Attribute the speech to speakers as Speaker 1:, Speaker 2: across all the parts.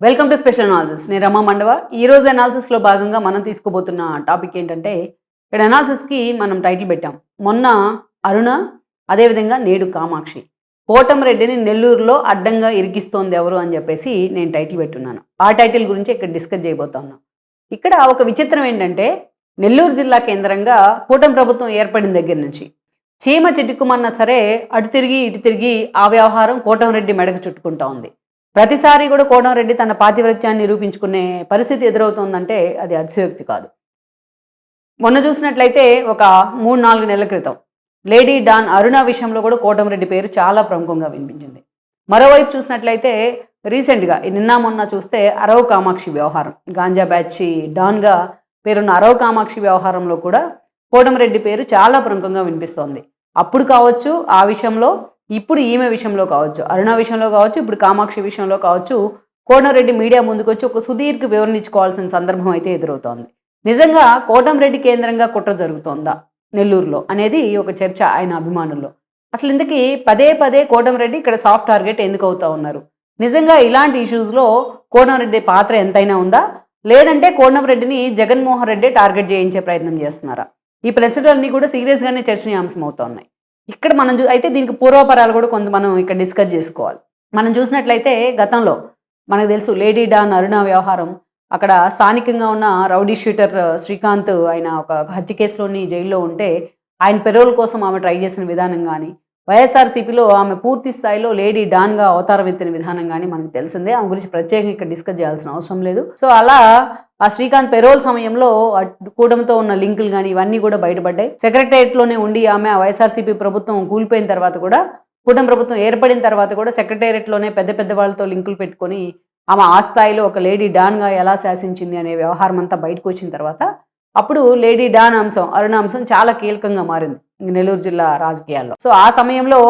Speaker 1: Welcome to special analysis నేను రమా మండవ. ఈ రోజు అనాలిసిస్లో భాగంగా మనం తీసుకోబోతున్న టాపిక్ ఏంటంటే ఇక్కడ అనాలిసిస్కి మనం టైటిల్ పెట్టాం. మొన్న అరుణ అదేవిధంగా నేడు కామాక్షి. కోటమిరెడ్డిని నెల్లూరులో అడ్డంగా ఇరికిస్తోంది ఎవరు అని చెప్పేసి నేను టైటిల్ పెట్టున్నాను. ఆ టైటిల్ గురించి ఇక్కడ డిస్కస్ చేయబోతున్నా ఇక్కడ ఒక విచిత్రం ఏంటంటే నెల్లూరు జిల్లా కేంద్రంగా కూటమి ప్రభుత్వం ఏర్పడిన దగ్గర నుంచి చీమ చిటుకుమన్నా సరే అటు తిరిగి ఇటు తిరిగి ఆ వ్యవహారం కోటంరెడ్డి మెడకు చుట్టుకుంటా ఉంది. ప్రతిసారి కూడా కోడంరెడ్డి తన పాతివ్రత్యాన్ని నిరూపించుకునే పరిస్థితి ఎదురవుతోందంటే అది అతిశయోక్తి కాదు. మొన్న చూసినట్లయితే ఒక మూడు నాలుగు నెలల క్రితం లేడీ డాన్ అరుణ విషయంలో కూడా కోటంరెడ్డి పేరు చాలా ప్రముఖంగా వినిపించింది. మరోవైపు చూసినట్లయితే రీసెంట్గా నిన్న మొన్న చూస్తే అరవ కామాక్షి వ్యవహారం గాంజా బ్యాచి డాన్గా పేరున్న అరవ కామాక్షి వ్యవహారంలో కూడా కోటమిరెడ్డి పేరు చాలా ప్రముఖంగా వినిపిస్తోంది. అప్పుడు కావచ్చు ఆ విషయంలో ఇప్పుడు ఈమె విషయంలో కావచ్చు అరుణ విషయంలో కావచ్చు ఇప్పుడు కామాక్షి విషయంలో కావచ్చు కోటంరెడ్డి మీడియా ముందుకు వచ్చి ఒక సుదీర్ఘ వివరణ ఇచ్చుకోవాల్సిన సందర్భం అయితే ఎదురవుతోంది. నిజంగా కోటంరెడ్డి కేంద్రంగా కుట్ర జరుగుతోందా నెల్లూరులో అనేది ఒక చర్చ ఆయన అభిమానుల్లో. అసలు ఇందుకీ పదే పదే కోటంరెడ్డి ఇక్కడ సాఫ్ట్ టార్గెట్ ఎందుకు అవుతా ఉన్నారు? నిజంగా ఇలాంటి ఇష్యూస్లో కోటంరెడ్డి పాత్ర ఎంతైనా ఉందా? లేదంటే కోటంరెడ్డిని జగన్మోహన్ రెడ్డి టార్గెట్ చేయించే ప్రయత్నం చేస్తున్నారా? ఈ ప్రశ్నలన్నీ కూడా సీరియస్గానే చర్చనీయాంశం అవుతా ఉన్నాయి ఇక్కడ మనం చూ అయితే దీనికి పూర్వపరాలు కూడా కొంత మనం ఇక్కడ డిస్కస్ చేసుకోవాలి. మనం చూసినట్లయితే గతంలో మనకు తెలుసు లేడీ డాన్ అరుణ వ్యవహారం. అక్కడ స్థానికంగా ఉన్న రౌడీ షూటర్ శ్రీకాంత్ ఆయన ఒక హత్య కేసులోని జైల్లో ఉంటే ఆయన పెరోల్ కోసం ఆమె ట్రై చేసిన విధానం కానీ వైఎస్ఆర్సీపీలో ఆమె పూర్తి స్థాయిలో లేడీ డాన్గా అవతారం ఎత్తిన విధానం కానీ మనకు తెలిసిందే. ఆమె గురించి ప్రత్యేకంగా ఇక్కడ డిస్కస్ చేయాల్సిన అవసరం లేదు. సో అలా ఆ శ్రీకాంత్ పెరోల్ సమయంలో కూటమితో ఉన్న లింకులు కానీ ఇవన్నీ కూడా బయటపడ్డాయి. సెక్రటరియట్లోనే ఉండి ఆమె ఆ వైఎస్ఆర్సీపీ ప్రభుత్వం కూలిపోయిన తర్వాత కూడా కూటమి ప్రభుత్వం ఏర్పడిన తర్వాత కూడా సెక్రటేరియట్లోనే పెద్ద పెద్ద వాళ్ళతో లింకులు పెట్టుకొని ఆమె ఆ స్థాయిలో ఒక లేడీ డాన్గా ఎలా శాసించింది అనే వ్యవహారం అంతా బయటకు వచ్చిన తర్వాత అప్పుడు లేడీ డాన్ అంశం అరుణ అంశం చాలా కీలకంగా మారింది నెల్లూరు జిల్లా రాజకీయాల్లో. సో ఆ సమయంలో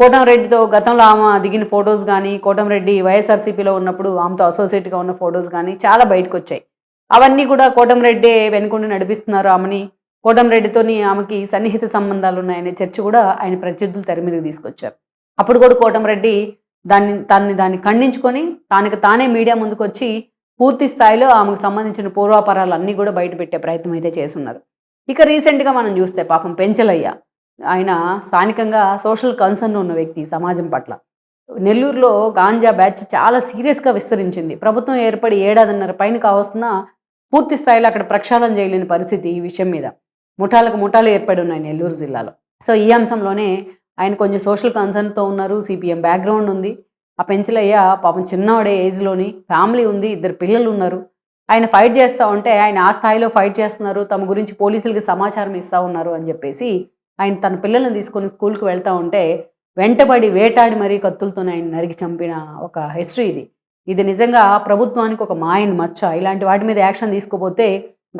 Speaker 1: కోటంరెడ్డితో గతంలో ఆమె దిగిన ఫొటోస్ కానీ కోటంరెడ్డి వైఎస్ఆర్సీపీలో ఉన్నప్పుడు ఆమెతో అసోసియేట్గా ఉన్న ఫొటోస్ కానీ చాలా బయటకు వచ్చాయి అవన్నీ కూడా కోటంరెడ్డి వెనుకుండి నడిపిస్తున్నారు ఆమెని. కోటంరెడ్డితోని ఆమెకి సన్నిహిత సంబంధాలు ఉన్నాయనే చర్చ కూడా ఆయన ప్రత్యర్థులు తెర మీదకి తీసుకొచ్చారు. అప్పుడు కూడా కోటంరెడ్డి దాన్ని దాన్ని దాన్ని ఖండించుకొని తానికి తానే మీడియా ముందుకు వచ్చి పూర్తి స్థాయిలో ఆమెకు సంబంధించిన పూర్వాపరాలు అన్నీ కూడా బయటపెట్టే ప్రయత్నం అయితే చేస్తున్నారు. ఇక రీసెంట్గా మనం చూస్తే పాపం పెంచలయ్య ఆయన స్థానికంగా సోషల్ కన్సర్న్ ఉన్న వ్యక్తి సమాజం పట్ల. నెల్లూరులో గాంజా బ్యాచ్ చాలా సీరియస్గా విస్తరించింది. ప్రభుత్వం ఏర్పడి ఏడాదిన్నర పైన కావస్తున్నా పూర్తి స్థాయిలో అక్కడ ప్రక్షాళన చేయలేని పరిస్థితి ఈ విషయం మీద. ముఠాలకు ముఠాలు ఏర్పడి ఉన్నాయి నెల్లూరు జిల్లాలో. సో ఈ అంశంలోనే ఆయన కొంచెం సోషల్ కన్సర్న్తో ఉన్నారు సిపిఎం బ్యాక్గ్రౌండ్ ఉంది. ఆ పెంచలయ్య పాపం చిన్నవాడే ఏజ్లోని ఫ్యామిలీ ఉంది ఇద్దరు పిల్లలు ఉన్నారు ఆయన ఫైట్ చేస్తూ ఉంటే ఆయన ఆ స్థాయిలో ఫైట్ చేస్తున్నారు తమ గురించి పోలీసులకి సమాచారం ఇస్తూ ఉన్నారు అని చెప్పేసి ఆయన తన పిల్లల్ని తీసుకొని స్కూల్కి వెళ్తూ ఉంటే వెంటబడి వేటాడి మరీ కత్తులతో ఆయన నరికి చంపిన ఒక హిస్టరీ ఇది. ఇది నిజంగా ప్రభుత్వానికి ఒక మాయని మచ్చ. ఇలాంటి వాటి మీద యాక్షన్ తీసుకోపోతే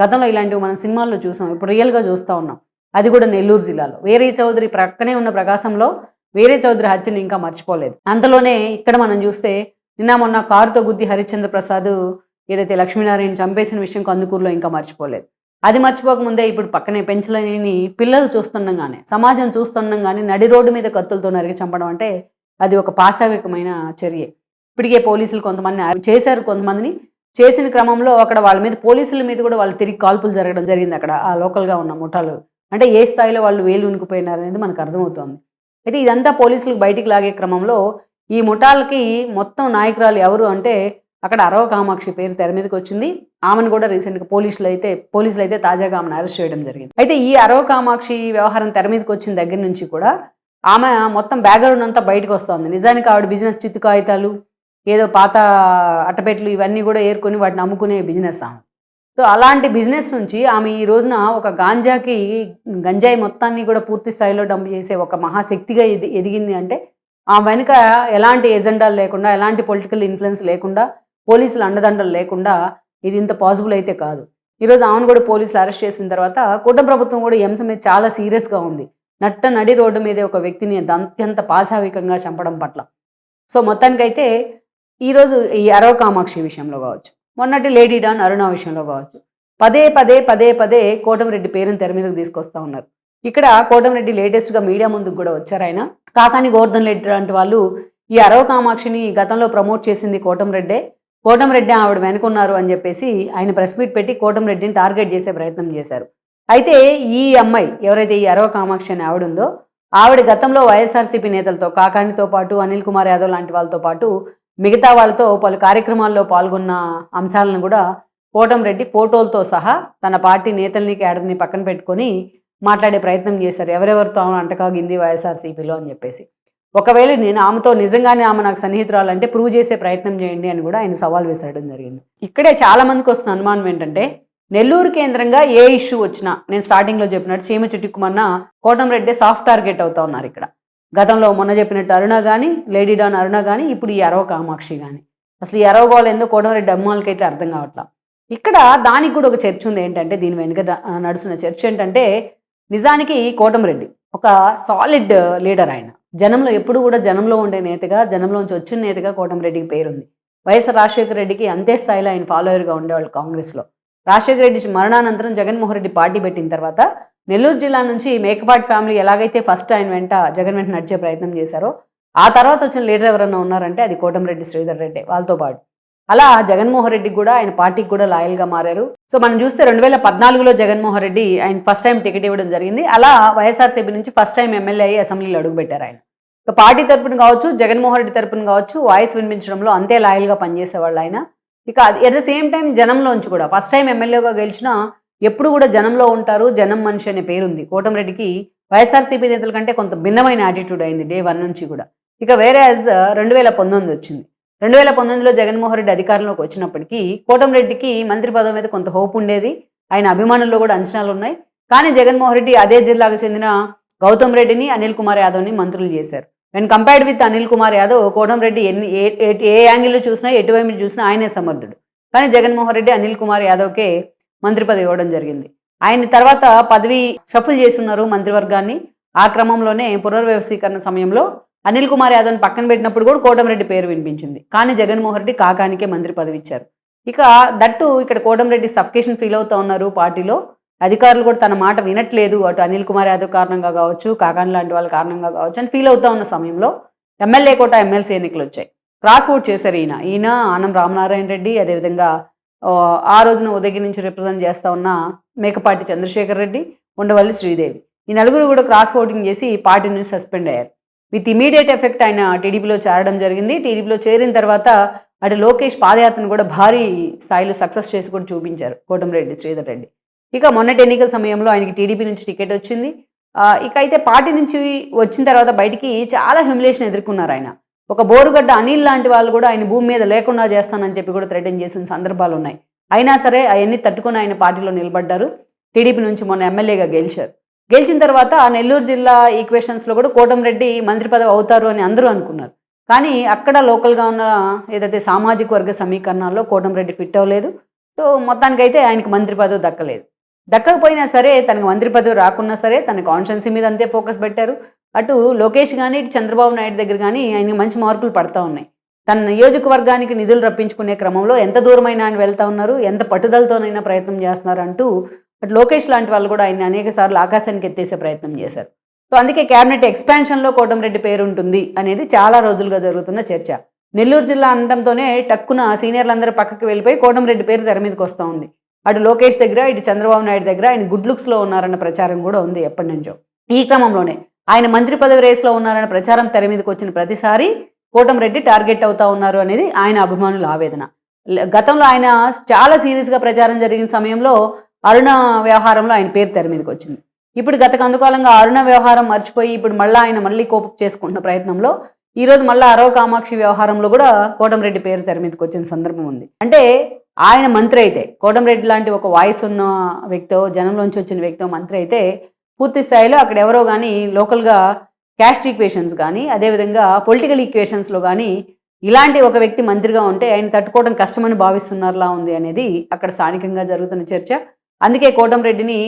Speaker 1: గతంలో ఇలాంటివి మనం సినిమాల్లో చూసాం ఇప్పుడు రియల్గా చూస్తూ ఉన్నాం. అది కూడా నెల్లూరు జిల్లాలో. వేరే చౌదరి ప్రక్కనే ఉన్న ప్రకాశంలో వేరే చౌదరి హత్యని ఇంకా మర్చిపోలేదు. అంతలోనే ఇక్కడ మనం చూస్తే నిన్న మొన్న కారుతో గుద్ది హరిశ్చంద్ర ప్రసాద్ ఏదైతే లక్ష్మీనారాయణ చంపేసిన విషయం కందుకూరులో ఇంకా మర్చిపోలేదు. అది మర్చిపోకముందే ఇప్పుడు పక్కనే పెంచలేని పిల్లలు చూస్తుండగానే సమాజం చూస్తుండగానే నడి రోడ్డు మీద కత్తులతో నరికి చంపడం అంటే అది ఒక పాశావికమైన చర్య. ఇప్పటికే పోలీసులు కొంతమంది చేశారు కొంతమందిని. చేసిన క్రమంలో అక్కడ వాళ్ళ మీద పోలీసుల మీద కూడా వాళ్ళు తిరిగి కాల్పులు జరగడం జరిగింది అక్కడ ఆ లోకల్గా ఉన్న ముఠాలు. అంటే ఏ స్థాయిలో వాళ్ళు వేలు ఉనికిపోయినారు అనేది మనకు అర్థమవుతోంది. అయితే ఇదంతా పోలీసులకు బయటికి లాగే క్రమంలో ఈ ముఠాలకి మొత్తం నాయకురాలు ఎవరు అంటే అక్కడ అరవ కామాక్షి పేరు తెర మీదకి వచ్చింది. ఆమెను కూడా రీసెంట్గా పోలీసులు అయితే పోలీసులు అయితే తాజాగా ఆమెను అరెస్ట్ చేయడం జరిగింది. అయితే ఈ అరవ కామాక్షి వ్యవహారం తెర మీదకి వచ్చిన దగ్గర నుంచి కూడా ఆమె మొత్తం బ్యాక్గ్రౌండ్ అంతా బయటకు వస్తుంది. నిజానికి ఆవిడ బిజినెస్ చిత్తు కాగితాలు ఏదో పాత అట్టపెట్లు ఇవన్నీ కూడా ఏరుకొని వాటిని అమ్ముకునే బిజినెస్ ఆమె. సో అలాంటి బిజినెస్ నుంచి ఆమె ఈ రోజున ఒక గాంజాకి గంజాయి మొత్తాన్ని కూడా పూర్తి స్థాయిలో డంప్ చేసే ఒక మహాశక్తిగా ఎది ఎదిగింది అంటే ఆ వెనుక ఎలాంటి ఎజెండాలు లేకుండా ఎలాంటి పొలిటికల్ ఇన్ఫ్లుయెన్స్ లేకుండా పోలీసులు అండదండలు లేకుండా ఇది ఇంత పాసిబుల్ అయితే కాదు. ఈరోజు ఆమెను కూడా పోలీసులు అరెస్ట్ చేసిన తర్వాత కూటమి ప్రభుత్వం కూడా ఈ అంశం మీద చాలా సీరియస్గా ఉంది. నట్ట నడి రోడ్డు మీదే ఒక వ్యక్తిని అత్యంత పాశావికంగా చంపడం పట్ల. సో మొత్తానికైతే ఈరోజు ఈ అరవ కామాక్షి విషయంలో కావచ్చు. మొన్నటి లేడీ డాన్ అరుణ విషయంలో కావచ్చు. పదే పదే పదే పదే కోటమిరెడ్డి పేరుని తెర మీదకి తీసుకొస్తా ఉన్నారు. ఇక్కడ కోటమిరెడ్డి లేటెస్ట్గా మీడియా ముందుకు కూడా వచ్చారు ఆయన. కాకాని గోవర్ధన్ రెడ్డి లాంటి వాళ్ళు ఈ అరవ కామాక్షిని గతంలో ప్రమోట్ చేసింది కోటమిరెడ్డే. కోటమిరెడ్డి ఆవిడ వెనుకున్నారు అని చెప్పేసి ఆయన ప్రెస్ మీట్ పెట్టి కోటంరెడ్డిని టార్గెట్ చేసే ప్రయత్నం చేశారు. అయితే ఈ అమ్మాయి ఎవరైతే ఈ అరవ కామాక్షి అని ఆవిడ ఉందో ఆవిడ గతంలో వైఎస్ఆర్సీపీ నేతలతో కాకాణితో పాటు అనిల్ కుమార్ యాదవ్ లాంటి వాళ్ళతో పాటు మిగతా వాళ్ళతో పలు కార్యక్రమాల్లో పాల్గొన్న అంశాలను కూడా కోటంరెడ్డి ఫోటోలతో సహా తన పార్టీ నేతల్ని క్యాడర్ని పక్కన పెట్టుకొని మాట్లాడే ప్రయత్నం చేశారు. ఎవరెవరితో ఆమె అంటకాగింది వైఎస్ఆర్సీపీలో అని చెప్పేసి. ఒకవేళ నేను ఆమెతో నిజంగానే ఆమె నాకు సన్నిహితురాలంటే ప్రూవ్ చేసే ప్రయత్నం చేయండి అని కూడా ఆయన సవాల్ విసరడం జరిగింది. ఇక్కడే చాలా మందికి వస్తున్న అనుమానం ఏంటంటే నెల్లూరు కేంద్రంగా ఏ ఇష్యూ వచ్చినా నేను స్టార్టింగ్లో చెప్పినట్టు చీమ చిట్టుకుమన్న కోటంరెడ్డి సాఫ్ట్ టార్గెట్ అవుతా ఉన్నారు ఇక్కడ. గతంలో మొన్న చెప్పినట్టు అరుణ కానీ లేడీ డాన్ అరుణ కానీ ఇప్పుడు ఈ అరవ కామాక్షి కానీ అసలు ఈ అరవ గోళ ఏందో కోటంరెడ్డి అయితే అర్థం కావట్లా. ఇక్కడ దానికి కూడా ఒక చర్చ ఉంది ఏంటంటే దీని వెనుక నడుస్తున్న చర్చ ఏంటంటే నిజానికి కోటంరెడ్డి ఒక సాలిడ్ లీడర్ ఆయన. జనంలో ఎప్పుడు కూడా జనంలో ఉండే నేతగా జనంలోంచి వచ్చిన నేతగా కోటంరెడ్డికి పేరుంది. వైఎస్ రాజశేఖర రెడ్డికి అంతే స్థాయిలో ఆయన ఫాలోయర్గా ఉండేవాళ్ళు కాంగ్రెస్లో. రాజశేఖర రెడ్డి మరణానంతరం జగన్మోహన్ రెడ్డి పార్టీ పెట్టిన తర్వాత నెల్లూరు జిల్లా నుంచి మేకపాటి ఫ్యామిలీ ఎలాగైతే ఫస్ట్ ఆయన వెంట జగన్ వెంట నడిచే ప్రయత్నం చేశారో ఆ తర్వాత వచ్చిన లీడర్ ఎవరన్నా ఉన్నారంటే అది కోటంరెడ్డి శ్రీధర్ రెడ్డి వాళ్ళతో పాటు. అలా జగన్మోహన్ రెడ్డికి కూడా ఆయన పార్టీకి కూడా లాయల్గా మారారు. సో మనం చూస్తే రెండు వేల పద్నాలుగులో జగన్మోహన్ రెడ్డి ఆయన ఫస్ట్ టైం టికెట్ ఇవ్వడం జరిగింది. అలా వైఎస్ఆర్సీపీ నుంచి ఫస్ట్ టైం ఎమ్మెల్యే అయ్యి అసెంబ్లీలో అడుగుపెట్టారు ఆయన. సో పార్టీ తరపున కావచ్చు జగన్మోహన్ రెడ్డి తరపున కావచ్చు వాయిస్ వినిపించడంలో అంతే లాయల్గా పనిచేసేవాళ్ళు ఆయన. ఇక అట్ ద సేమ్ టైం జనంలోంచి కూడా ఫస్ట్ టైం ఎమ్మెల్యేగా గెలిచిన ఎప్పుడు కూడా జనంలో ఉంటారు జనం మనిషి అనే పేరుంది. కోటంరెడ్డికి వైఎస్ఆర్సీపీ నేతల కంటే కొంత భిన్నమైన యాటిట్యూడ్ అయింది డే వన్ నుంచి కూడా. ఇక వేరే యాజ్ రెండు వేల పంతొమ్మిది వచ్చింది. రెండు వేల పంతొమ్మిదిలో జగన్మోహన్ రెడ్డి అధికారంలోకి వచ్చినప్పటికీ కోటంరెడ్డికి మంత్రి పదవి మీద కొంత హోప్ ఉండేది. ఆయన అభిమానుల్లో కూడా అంచనాలు ఉన్నాయి. కానీ జగన్మోహన్ రెడ్డి అదే జిల్లాకు చెందిన గౌతమ్ రెడ్డిని అనిల్ కుమార్ యాదవ్ని మంత్రులు చేశారు. When compared with Anil Kumar Yadav Kotamreddy ఎన్ని ఏ ఏ యాంగిల్లో చూసినా ఎటువైపు చూసినా ఆయనే సమర్థుడు. కానీ జగన్మోహన్ రెడ్డి అనిల్ కుమార్ యాదవ్కే మంత్రి పదవి ఇవ్వడం జరిగింది. ఆయన తర్వాత పదవి షఫుల్ చేస్తున్నారు మంత్రివర్గాన్ని. ఆ క్రమంలోనే పునర్వ్యవస్థీకరణ సమయంలో అనిల్ కుమార్ యాదవ్ని పక్కన పెట్టినప్పుడు కూడా కోటంరెడ్డి పేరు వినిపించింది. కానీ జగన్మోహన్ రెడ్డి కాకానికే మంత్రి పదవి ఇచ్చారు. ఇక దట్టు ఇక్కడ కోటంరెడ్డి సఫికేషన్ ఫీల్ అవుతా ఉన్నారు పార్టీలో. అధికారులు కూడా తన మాట వినట్లేదు. అటు అనిల్ కుమార్ యాదవ్ కారణంగా కావచ్చు కాకాని లాంటి వాళ్ళ కారణంగా కావచ్చు అని ఫీల్ అవుతా ఉన్న సమయంలో ఎమ్మెల్యే కోట ఎమ్మెల్సీ ఎన్నికలు వచ్చాయి క్రాస్ ఓట్ చేశారు ఈయన. ఈయన ఆనం రామనారాయణ రెడ్డి అదేవిధంగా ఆ, రోజున ఉదయగిరి నుంచి రిప్రజెంట్ చేస్తా ఉన్న మేకపాటి చంద్రశేఖర్ రెడ్డి ఉండవల్లి శ్రీదేవి. ఈ నలుగురు కూడా క్రాస్ ఓటింగ్ చేసి పార్టీ నుంచి సస్పెండ్ అయ్యారు. విత్ ఇమీడియట్ ఎఫెక్ట్ ఆయన టీడీపీలో చేరడం జరిగింది. టీడీపీలో చేరిన తర్వాత అటు లోకేష్ పాదయాత్రను కూడా భారీ స్థాయిలో సక్సెస్ చేసి కూడా చూపించారు కోటంరెడ్డి శ్రీధర్ రెడ్డి. ఇక మొన్నటి ఎన్నికల సమయంలో ఆయనకి టీడీపీ నుంచి టికెట్ వచ్చింది. ఇక అయితే పార్టీ నుంచి వచ్చిన తర్వాత బయటికి చాలా హ్యూమిలేషన్ ఎదుర్కొన్నారు ఆయన. ఒక బోరుగడ్డ అనిల్ లాంటి వాళ్ళు కూడా ఆయన భూమి మీద లేకుండా చేస్తానని చెప్పి కూడా థ్రెటన్ చేసిన సందర్భాలు ఉన్నాయి. అయినా సరే అవన్నీ తట్టుకుని ఆయన పార్టీలో నిలబడ్డారు. టీడీపీ నుంచి మొన్న ఎమ్మెల్యేగా గెలిచారు. గెలిచిన తర్వాత ఆ నెల్లూరు జిల్లా ఈక్వేషన్స్లో కూడా కోటంరెడ్డి మంత్రి పదవి అవుతారు అని అందరూ అనుకున్నారు. కానీ అక్కడ లోకల్గా ఉన్న ఏదైతే సామాజిక వర్గ సమీకరణాల్లో కోటంరెడ్డి ఫిట్ అవ్వలేదు. సో మొత్తానికైతే ఆయనకి మంత్రి పదవి దక్కలేదు. దక్కకపోయినా సరే తనకు మంత్రి పదవి రాకున్నా సరే తన కాన్షియన్సీ మీద అంతే ఫోకస్ పెట్టారు. అటు లోకేష్ కానీ ఇటు చంద్రబాబు నాయుడు దగ్గర కానీ ఆయనకి మంచి మార్కులు పడతా ఉన్నాయి. తన నియోజకవర్గానికి నిధులు రప్పించుకునే క్రమంలో ఎంత దూరమైన ఆయన వెళ్తా ఉన్నారు ఎంత పట్టుదలతోనైనా ప్రయత్నం చేస్తున్నారు అంటూ అటు లోకేష్ లాంటి వాళ్ళు కూడా ఆయన అనేక సార్లు ఆకాశానికి ఎత్తేసే ప్రయత్నం చేశారు. సో అందుకే క్యాబినెట్ ఎక్స్పాన్షన్లో కోటంరెడ్డి పేరు ఉంటుంది అనేది చాలా రోజులుగా జరుగుతున్న చర్చ. నెల్లూరు జిల్లా అనడంతోనే టక్కున సీనియర్లందరూ పక్కకి వెళ్ళిపోయి కోటంరెడ్డి పేరు తెర మీదకి వస్తూ ఉంది. అటు లోకేష్ దగ్గర ఇటు చంద్రబాబు నాయుడు దగ్గర ఆయన గుడ్ లుక్స్లో ఉన్నారన్న ప్రచారం కూడా ఉంది ఎప్పటి నుంచో. ఈ క్రమంలోనే ఆయన మంత్రి పదవి రేస్లో ఉన్నారనే ప్రచారం తెర మీదకి వచ్చిన ప్రతిసారి కోటంరెడ్డి టార్గెట్ అవుతా ఉన్నారు అనేది ఆయన అభిమానుల ఆవేదన. గతంలో ఆయన చాలా సీరియస్గా ప్రచారం జరిగిన సమయంలో అరుణ వ్యవహారంలో ఆయన పేరు తెర మీదకి వచ్చింది. ఇప్పుడు గత కొంతకాలంగా అరుణ వ్యవహారం మర్చిపోయి ఇప్పుడు మళ్ళీ ఆయన మళ్ళీ కోపం చేసుకుంటున్న ప్రయత్నంలో ఈరోజు మళ్ళీ అరవ కామాక్షి వ్యవహారంలో కూడా కోటంరెడ్డి పేరు తెర మీదకి వచ్చిన సందర్భం ఉంది. అంటే ఆయన మంత్రి అయితే కోటంరెడ్డి లాంటి ఒక వాయిస్ ఉన్న వ్యక్తో జనంలోంచి వచ్చిన వ్యక్తో మంత్రి అయితే పూర్తి స్థాయిలో అక్కడ ఎవరో కానీ లోకల్గా క్యాస్ట్ ఈక్వేషన్స్ కానీ అదేవిధంగా పొలిటికల్ ఈక్వేషన్స్లో కానీ ఇలాంటి ఒక వ్యక్తి మంత్రిగా ఉంటే ఆయన తట్టుకోవడం కష్టమని భావిస్తున్నారులా ఉంది అనేది అక్కడ స్థానికంగా జరుగుతున్న చర్చ. అందుకే కోటంరెడ్డిని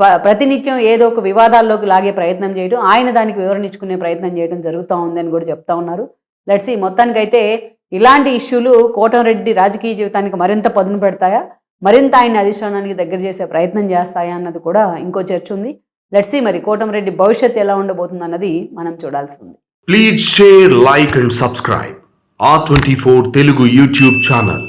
Speaker 1: ప- ప్రతినిత్యం ఏదో ఒక వివాదాల్లోకి లాగే ప్రయత్నం చేయడం ఆయన దానికి వివరణించుకునే ప్రయత్నం చేయడం జరుగుతూ ఉందని కూడా చెప్తా ఉన్నారు. లెట్స్ ఈ మొత్తానికైతే ఇలాంటి ఇష్యూలు కోటంరెడ్డి రాజకీయ జీవితానికి మరింత పదును పెడతాయా? మరింత ఆయన అధిష్టానానికి దగ్గర చేసే ప్రయత్నం చేస్తాయా అన్నది కూడా ఇంకో చర్చ ఉంది. లెట్స్ సీ మరి కోటమిరెడ్డి భవిష్యత్ ఎలా ఉండబోతుంది అన్నది మనం చూడాల్సి ఉంది.
Speaker 2: Please share like and subscribe ఆ twenty four Telugu YouTube channel